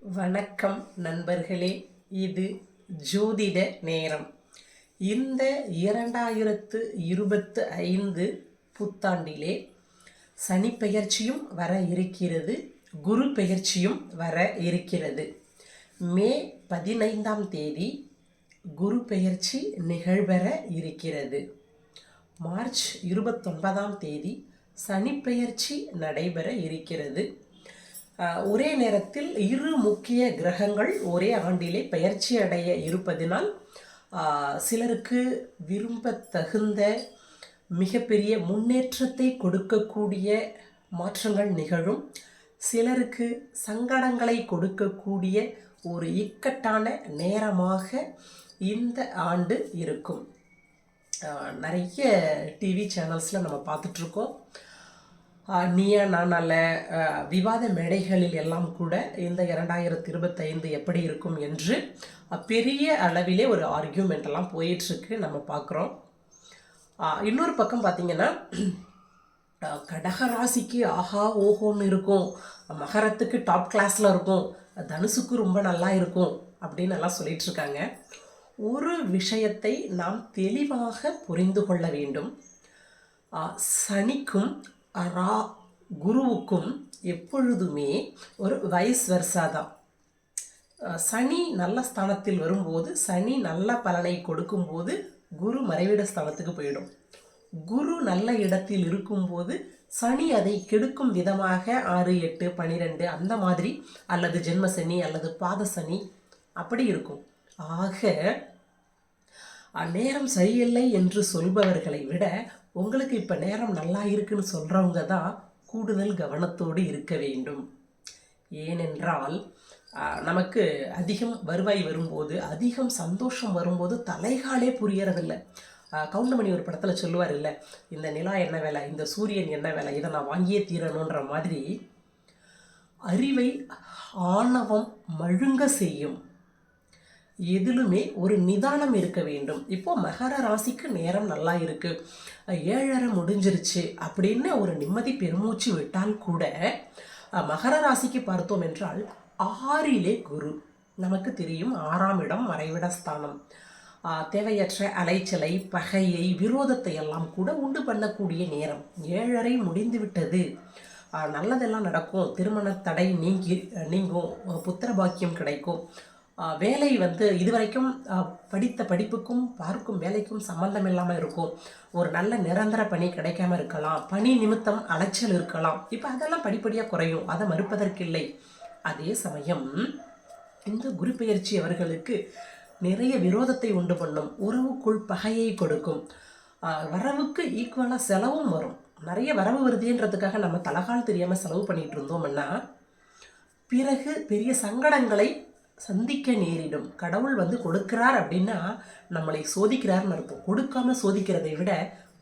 வணக்கம் நண்பர்களே இது ஜோதிட நேரம். இந்த இரண்டாயிரத்து இருபத்து ஐந்து புத்தாண்டிலே சனி பெயர்ச்சியும் வர இருக்கிறது குரு பெயர்ச்சியும் வர இருக்கிறது. மே பதினைந்தாம் தேதி குரு பெயர்ச்சி நிகழ்வர இருக்கிறது. மார்ச் இருபத்தொன்பதாம் தேதி சனிப்பெயர்ச்சி நடைபெற இருக்கிறது. ஒரே நேரத்தில் இரு முக்கிய கிரகங்கள் ஒரே ஆண்டிலே பயிற்சி அடைய இருப்பதினால் சிலருக்கு விரும்பத்தகுந்த மிகப்பெரிய முன்னேற்றத்தை கொடுக்கக்கூடிய மாற்றங்கள் நிகழும். சிலருக்கு சங்கடங்களை கொடுக்கக்கூடிய ஒரு இக்கட்டான நேரமாக இந்த ஆண்டு இருக்கும். நிறைய டிவி சேனல்ஸில் நம்ம பார்த்துட்ருக்கோம். நீயா நானால அல்ல விவாத மேடைகளில் எல்லாம் கூட இந்த இரண்டாயிரத்தி இருபத்தைந்து எப்படி இருக்கும் என்று பெரிய அளவிலே ஒரு ஆர்கியூமெண்ட் எல்லாம் போயிட்டுருக்கு நம்ம பார்க்குறோம். இன்னொரு பக்கம் பார்த்தீங்கன்னா கடகராசிக்கு ஆஹா ஓஹோன்னு இருக்கும். மகரத்துக்கு டாப் கிளாஸில் இருக்கும். தனுசுக்கு ரொம்ப நல்லா இருக்கும் அப்படின்னு எல்லாம் சொல்லிகிட்ருக்காங்க ஒரு விஷயத்தை நாம் தெளிவாக புரிந்து கொள்ள வேண்டும். சனிக்கும் ரா குருவுக்கும் எப்பொழுதுமே ஒரு வைஸ் வர்சா தான் சனி நல்ல ஸ்தானத்தில் வரும்போது சனி நல்ல பலனை கொடுக்கும்போது குரு மறைவிட ஸ்தானத்துக்கு போயிடும். குரு நல்ல இடத்தில் இருக்கும்போது சனி அதை கெடுக்கும் விதமாக ஆறு எட்டு பனிரெண்டு அந்த மாதிரி அல்லது ஜென்ம சனி அல்லது பாத சனி அப்படி இருக்கும். ஆக அந்நேரம் சரியில்லை என்று சொல்பவர்களை விட உங்களுக்கு இப்போ நேரம் நல்லா இருக்குன்னு சொல்கிறவங்க தான் கூடுதல் கவனத்தோடு இருக்க வேண்டும். ஏனென்றால் நமக்கு அதிகம் வருவாய் வரும்போது அதிகம் சந்தோஷம் வரும்போது தலைகாலே புரியறதில்ல. கவுண்டமணி ஒரு படத்தில் சொல்லுவார் இல்லை இந்த நிலா என்ன வேலை இந்த சூரியன் என்ன வேலை இதை நான் வாங்கியே தீரணுன்ற மாதிரி அறிவை ஆணவம் மழுங்க செய்யும். எதிலுமே ஒரு நிதானம் இருக்க வேண்டும். இப்போ மகர ராசிக்கு நேரம் நல்லா இருக்கு. ஏழரை முடிஞ்சிருச்சு அப்படின்னு ஒரு நிம்மதி பெருமூச்சு விட்டால் கூட மகர ராசிக்கு பார்த்தோம் என்றால் ஆறிலே குரு. நமக்கு தெரியும் ஆறாம் இடம் மறைவிட ஸ்தானம். தேவையற்ற அலைச்சலை பகையை விரோதத்தை எல்லாம் கூட உண்டு பண்ணக்கூடிய நேரம். ஏழரை முடிந்து விட்டது. நல்லதெல்லாம் நடக்கும். திருமண தடை நீங்கி நீங்கும். புத்திர பாக்கியம் கிடைக்கும். வேலை வந்து இதுவரைக்கும் படித்த படிப்புக்கும் பார்க்கும் வேலைக்கும் சம்பந்தம் இல்லாமல் இருக்கும். ஒரு நல்ல நிரந்தர பணி கிடைக்காம இருக்கலாம். பணி நிமித்தம் அலைச்சல் இருக்கலாம். இப்போ அதெல்லாம் படிப்படியாக குறையும். அதை மறுப்பதற்கில்லை. அதே சமயம் இந்த குரு பெயர்ச்சி அவர்களுக்கு நிறைய விரோதத்தை உண்டு பண்ணும். உறவுக்குள் பகையை கொடுக்கும். வரவுக்கு ஈக்குவலாக செலவும் வரும். நிறைய வரவு வருதுன்றதுக்காக நம்ம தலகால் தெரியாமல் செலவு பண்ணிகிட்டு இருந்தோம்னா பிறகு பெரிய சங்கடங்களை சந்திக்க நேரிடும். கடவுள் வந்து கொடுக்கிறார் அப்படின்னா நம்மளை சோதிக்கிறார்னு அர்த்தம். கொடுக்காம சோதிக்கிறதை விட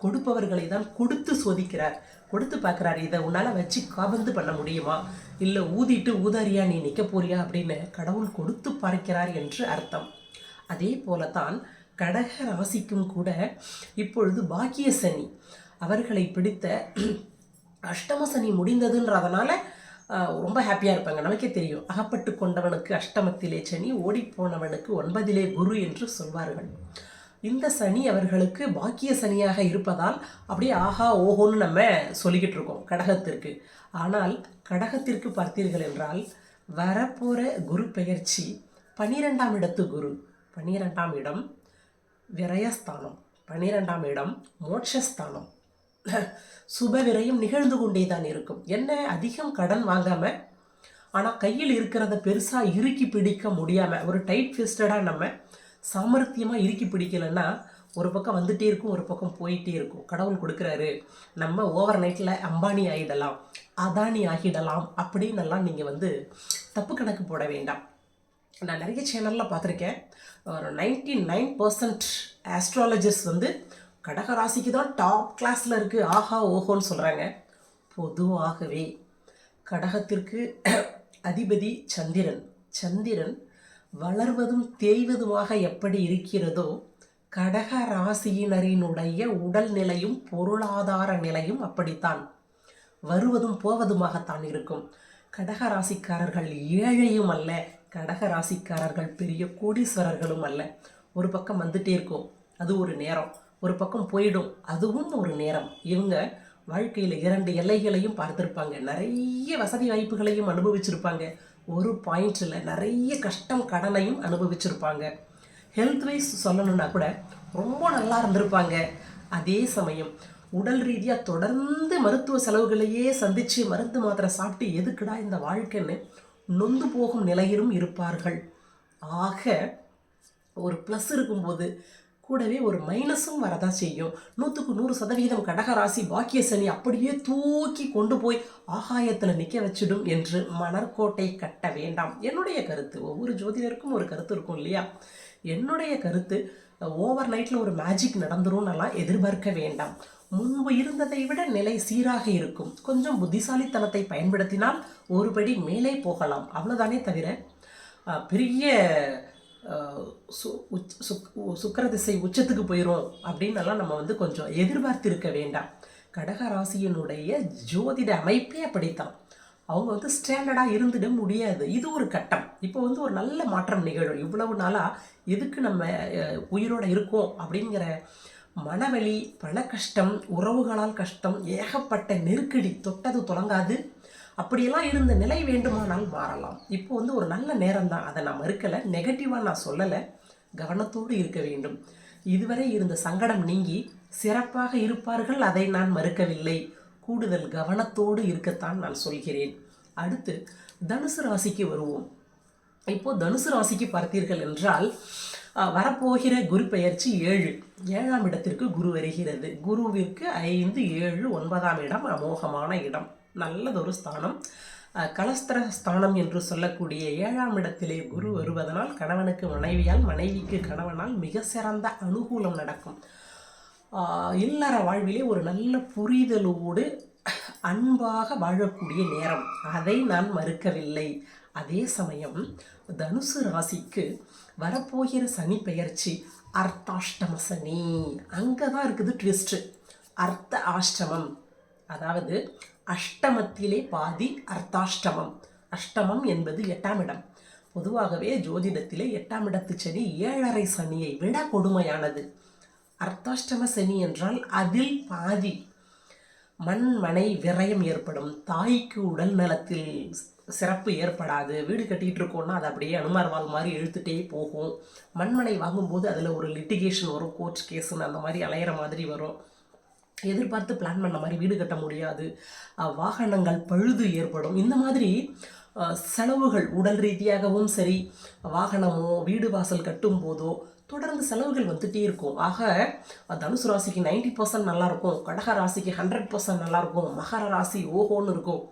கொடுப்பவர்களை தான் கொடுத்து சோதிக்கிறார். கொடுத்து பார்க்குறாரு இதை உன்னால் வச்சு காபந்து பண்ண முடியுமா? இல்லை ஊதிட்டு ஊதாரியா நீ நிற்க போறியா அப்படின்னு கடவுள் கொடுத்து பார்க்கிறார் என்று அர்த்தம். அதே போல தான் கடக ராசிக்கும் கூட இப்பொழுது பாக்கிய சனி. அவர்களை பிடித்த அஷ்டம சனி முடிந்ததுன்றதுனால ரொம்ப ஹாப்பியாக இருப்பாங்க. நமக்கே தெரியும். அகப்பட்டு கொண்டவனுக்கு அஷ்டமத்திலே சனி ஓடிப்போனவனுக்கு ஒன்பதிலே குரு என்று சொல்வார்கள். இந்த சனி அவர்களுக்கு பாக்கிய சனியாக இருப்பதால் அப்படியே ஆஹா ஓஹோன்னு நம்ம சொல்லிக்கிட்டு இருக்கோம் கடகத்திற்கு. ஆனால் கடகத்திற்கு பார்த்தீர்கள் என்றால் வரப்போகிற குரு பெயர்ச்சி பன்னிரெண்டாம் இடத்து குரு. பன்னிரெண்டாம் இடம் விரயஸ்தானம். பன்னிரெண்டாம் இடம் மோட்சஸ்தானம். சுப விரயம் நிகழ்ந்து கொண்டே தான் இருக்கும். என்ன? அதிகம் கடன் வாங்காம ஆனால் கையில் இருக்கிறத பெருசாக இறுக்கி பிடிக்க முடியாமல் ஒரு டைட் ஃபிஸ்டடாக நம்ம சாமர்த்தியமாக இறுக்கி பிடிக்கலைன்னா ஒரு பக்கம் வந்துகிட்டே இருக்கும் ஒரு பக்கம் போயிட்டே இருக்கும். கடவுள் கொடுக்குறாரு நம்ம ஓவர் நைட்டில் அம்பானி ஆகிடலாம் அதானி ஆகிடலாம் அப்படின்னு எல்லாம் நீங்கள் வந்து தப்பு கணக்கு போட வேண்டாம். நான் நிறைய சேனலில் பார்த்துருக்கேன். ஒரு நைன்டி நைன் பர்சன்ட் ஆஸ்ட்ராலஜர்ஸ் வந்து கடக ராசிக்கு தான் டாப் கிளாஸில் இருக்குது ஆஹா ஓஹோன்னு சொல்கிறாங்க பொதுவாகவே கடகத்திற்கு அதிபதி சந்திரன். சந்திரன் வளர்வதும் தேய்வதுமாக எப்படி இருக்கிறதோ கடக ராசியினரினுடைய உடல் நிலையும் பொருளாதார நிலையும் அப்படித்தான். வருவதும் போவதுமாகத்தான் இருக்கும். கடக ராசிக்காரர்கள் ஏழையும் அல்ல. கடக ராசிக்காரர்கள் பெரிய கோடீஸ்வரர்களும் அல்ல. ஒரு பக்கம் வந்துட்டே இருக்கும். அது ஒரு நேரம். ஒரு பக்கம் போயிடும். அதுவும் ஒரு நேரம். இவங்க வாழ்க்கையில் இரண்டு எல்லைகளையும் பார்த்துருப்பாங்க. நிறைய வசதி வாய்ப்புகளையும் அனுபவிச்சிருப்பாங்க. ஒரு பாயிண்ட்ல நிறைய கஷ்டம் கடனையும் அனுபவிச்சிருப்பாங்க. ஹெல்த் வைஸ் சொல்லணும்னா கூட ரொம்ப நல்லா இருந்திருப்பாங்க. அதே சமயம் உடல் ரீதியாக தொடர்ந்து மருத்துவ செலவுகளையே சந்தித்து மருந்து மாத்திரை சாப்பிட்டு எதுக்குடா இந்த வாழ்க்கைன்னு நொந்து போகும் நிலையிலும் இருப்பார்கள். ஆக ஒரு ப்ளஸ் இருக்கும்போது கூடவே ஒரு மைனஸும் வரதான் செய்யும். நூற்றுக்கு நூறு சதவீதம் கடகராசி பாக்கிய சனி அப்படியே தூக்கி கொண்டு போய் ஆகாயத்தில் நிற்க வச்சிடும் என்று மணற்கோட்டை கட்ட வேண்டாம். என்னுடைய கருத்து ஒவ்வொரு ஜோதிடருக்கும் ஒரு கருத்து இருக்கும் இல்லையா? என்னுடைய கருத்து ஓவர் நைட்டில் ஒரு மேஜிக் நடந்துரும்னெல்லாம் எதிர்பார்க்க வேண்டாம். முன்பு இருந்ததை விட நிலை சீராக இருக்கும். கொஞ்சம் புத்திசாலித்தனத்தை பயன்படுத்தினால் ஒருபடி மேலே போகலாம். அவ்வளோதானே தவிர பெரிய சுக்கர திசை உச்சத்துக்கு போயிடும் அப்படின்னெல்லாம் நம்ம வந்து கொஞ்சம் எதிர்பார்த்திருக்க வேண்டாம். கடக ராசியினுடைய ஜோதிட அமைப்பே அப்படித்தான். அவங்க வந்து ஸ்டாண்டர்டாக இருந்துட முடியாது. இது ஒரு கட்டம். இப்போ வந்து ஒரு நல்ல மாற்றம் நிகழும். இவ்வளவு நாளாக எதுக்கு நம்ம உயிரோடு உயிரோட இருக்கோம் அப்படிங்கிற மனவலி பண கஷ்டம் உறவுகளால் கஷ்டம் ஏகப்பட்ட நெருக்கடி தொட்டது தொடங்காது. அப்படியெல்லாம் இருந்த நிலை வேண்டுமானால் மாறலாம். இப்போ வந்து ஒரு நல்ல நேரம் தான் அதை நான் மறுக்கலை. நெகட்டிவாக நான் சொல்லலை. கவனத்தோடு இருக்க வேண்டும். இதுவரை இருந்த சங்கடம் நீங்கி சிறப்பாக இருப்பார்கள். அதை நான் மறுக்கவில்லை. கூடுதல் கவனத்தோடு இருக்கத்தான் நான் சொல்கிறேன். அடுத்து தனுசு ராசிக்கு வருவோம். இப்போ தனுசு ராசிக்கு பார்த்தீர்கள் என்றால் வரப்போகிற குரு பெயர்ச்சி ஏழு. ஏழாம் இடத்திற்கு குரு வருகிறது. குருவிற்கு ஐந்து ஏழு ஒன்பதாம் இடம் அமோகமான இடம். நல்லதொரு ஸ்தானம். அஹ், கலஸ்திர ஸ்தானம் என்று சொல்லக்கூடிய ஏழாம் இடத்திலே குரு வருவதனால் கணவனுக்கு மனைவியால் மனைவிக்கு கணவனால் மிக சிறந்த அனுகூலம் நடக்கும். இல்லற வாழ்விலே ஒரு நல்ல புரிதலோடு அன்பாக வாழக்கூடிய நேரம். அதை நான் மறுக்கவில்லை. அதே சமயம் தனுசு ராசிக்கு வரப்போகிற சனி பெயர்ச்சி அர்த்தாஷ்டம சனி. அங்கே தான் இருக்குது ட்விஸ்ட்டு அர்த்த ஆஷ்டமம். அதாவது அஷ்டமத்திலே பாதி அர்த்தாஷ்டமம். அஷ்டமம் என்பது எட்டாம் இடம். பொதுவாகவே ஜோதிடத்திலே எட்டாம் இடத்து சனி ஏழரை சனியை விட கொடுமையானது. அர்த்தாஷ்டம சனி என்றால் அதில் பாதி மண் மனை விரயம் ஏற்படும். தாய்க்கு உடல் நலத்தில் சிறப்பு ஏற்படாது. வீடு கட்டிகிட்டு இருக்கோம்னா அது அப்படியே அனுமார்வால் மாதிரி இழுத்துட்டே போகும். மண்மனை வாங்கும்போது அதில் ஒரு லிட்டிகேஷன் வரும் கோர்ட் கேஸுன்னு அந்த மாதிரி அலையிற மாதிரி வரும். எதிர்பார்த்து பிளான் பண்ண மாதிரி வீடு கட்ட முடியாது. வாகனங்கள் பழுது ஏற்படும். இந்த மாதிரி செலவுகள் உடல் ரீதியாகவும் சரி வாகனமோ வீடு வாசல் கட்டும் போதோ தொடர்ந்து செலவுகள் வந்துட்டே இருக்கும். ஆக தனுசு ராசிக்கு நைன்டி பர்சன்ட் நல்லாயிருக்கும் கடக ராசிக்கு ஹண்ட்ரட் பர்சன்ட் நல்லாயிருக்கும் மகர ராசி ஓஹோன்னு இருக்கும்.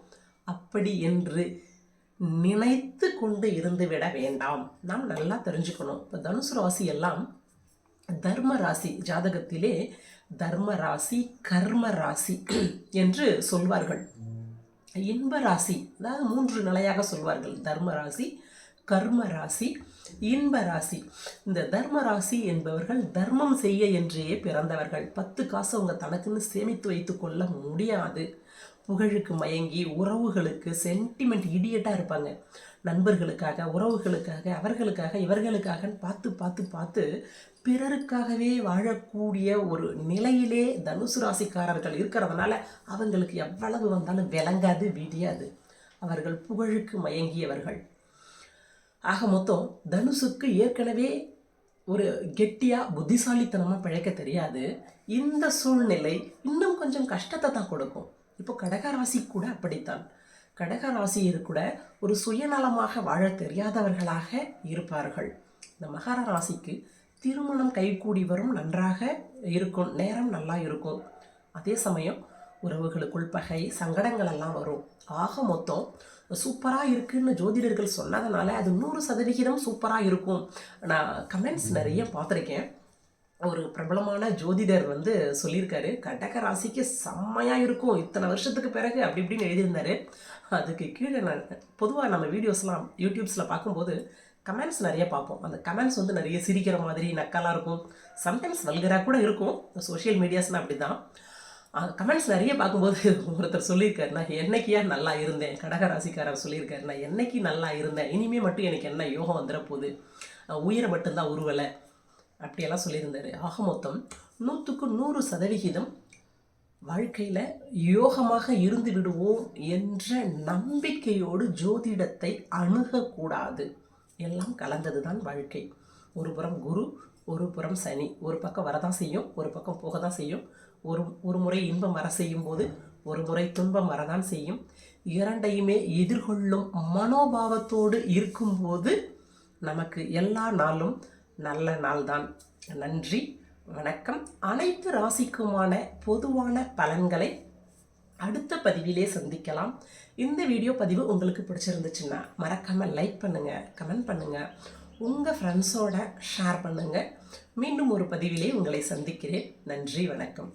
அப்படி என்று நினைத்து கொண்டு இருந்து விட வேண்டாம். நாம் நல்லா தெரிஞ்சுக்கணும். இப்போ தனுசு ராசி எல்லாம் தர்ம ராசி ஜாதகத்திலே தர்ம ராசி கர்ம ராசி என்று சொல்வார்கள். இன்ப ராசி அதாவது மூன்று நிலையாக சொல்வார்கள். தர்ம ராசி கர்ம ராசி இன்ப ராசி. இந்த தர்ம ராசி என்பவர்கள் தர்மம் செய்ய என்றே பிறந்தவர்கள். பத்து காசு அவங்க தனக்குன்னு சேமித்து வைத்து கொள்ள முடியாது. புகழுக்கு மயங்கி உறவுகளுக்கு சென்டிமெண்ட் இடியட்டாக இருப்பாங்க. நண்பர்களுக்காக உறவுகளுக்காக அவர்களுக்காக இவர்களுக்காகன்னு பார்த்து பார்த்து பார்த்து பிறருக்காகவே வாழக்கூடிய ஒரு நிலையிலே தனுசு ராசிக்காரர்கள் இருக்கிறதுனால அவங்களுக்கு எவ்வளவு வந்தாலும் விளங்காது விடியாது. அவர்கள் புகழுக்கு மயங்கியவர்கள். ஆக மொத்தம் தனுசுக்கு ஏற்கனவே ஒரு கெட்டியாக புத்திசாலித்தனமாக பிழைக்க தெரியாது. இந்த சூழ்நிலை இன்னும் கொஞ்சம் கஷ்டத்தை தான் கொடுக்கும். இப்போ கடகராசி கூட அப்படித்தான். கடகராசியர் கூட ஒரு சுயநலமாக வாழ தெரியாதவர்களாக இருப்பார்கள். இந்த மகர ராசிக்கு திருமணம் கைகூடி வரும் நன்றாக இருக்கும் நேரம் நல்லா இருக்கும். அதே சமயம் உறவுகளுக்குள் பகை சங்கடங்கள் எல்லாம் வரும். ஆக மொத்தம் சூப்பராக இருக்குன்னு ஜோதிடர்கள் சொன்னதுனால அது நூறு சதவிகிதம் சூப்பராக இருக்கும். நான் கமெண்ட்ஸ் நிறைய பார்த்துருக்கேன். ஒரு பிரபலமான ஜோதிடர் வந்து சொல்லியிருக்காரு கடக ராசிக்கு செம்மையாக இருக்கும். இத்தனை வருஷத்துக்கு பிறகு அப்படி இப்படின்னு எழுதியிருந்தாரு. அதுக்கு கீழே நான் பொதுவாக நம்ம வீடியோஸ்லாம் யூடியூப்ஸில் பார்க்கும்போது கமெண்ட்ஸ் நிறைய பார்ப்போம். அந்த கமெண்ட்ஸ் வந்து நிறைய சிரிக்கிற மாதிரி நக்கலாக இருக்கும். சம்டைம்ஸ் வல்கராக கூட இருக்கும். சோஷியல் மீடியாஸ்னால் அப்படி தான் கமெண்ட்ஸ் நிறைய பார்க்கும்போது ஒருத்தர் சொல்லியிருக்காரு நான் என்னைக்கியா நல்லா இருந்தேன்? கடகராசிக்காரர் சொல்லியிருக்காரு நான் என்னைக்கு நல்லா இருந்தேன்? இனிமே மட்டும் எனக்கு என்ன யோகம் வந்துட போகுது உயிரை மட்டும்தான் உருவலை? அப்படியெல்லாம் சொல்லியிருந்தாரு. ஆக மொத்தம் நூற்றுக்கு நூறு சதவிகிதம் வாழ்க்கையில் யோகமாக இருந்து விடுவோம் என்ற நம்பிக்கையோடு ஜோதிடத்தை அணுகக்கூடாது. எல்லாம் கலந்தது தான் வாழ்க்கை. ஒரு புறம் குரு ஒரு புறம் சனி. ஒரு பக்கம் வரதான் செய்யும் ஒரு பக்கம் போக தான் செய்யும். ஒரு ஒரு முறை இன்பம் வர செய்யும் போது ஒரு முறை துன்பம் வரதான் செய்யும். இரண்டையுமே எதிர்கொள்ளும் மனோபாவத்தோடு இருக்கும்போது நமக்கு எல்லா நாளும் நல்ல நாள்தான். நன்றி வணக்கம். அனைத்து ராசிக்குமான பொதுவான பலன்களை அடுத்த பதிவிலே சந்திக்கலாம். இந்த வீடியோ பதிவு உங்களுக்கு பிடிச்சிருந்துச்சுன்னா மறக்காமல் லைக் பண்ணுங்கள் கமெண்ட் பண்ணுங்கள் உங்கள் ஃப்ரெண்ட்ஸோட ஷேர் பண்ணுங்கள் மீண்டும் ஒரு பதிவிலே உங்களை சந்திக்கிறேன். நன்றி வணக்கம்.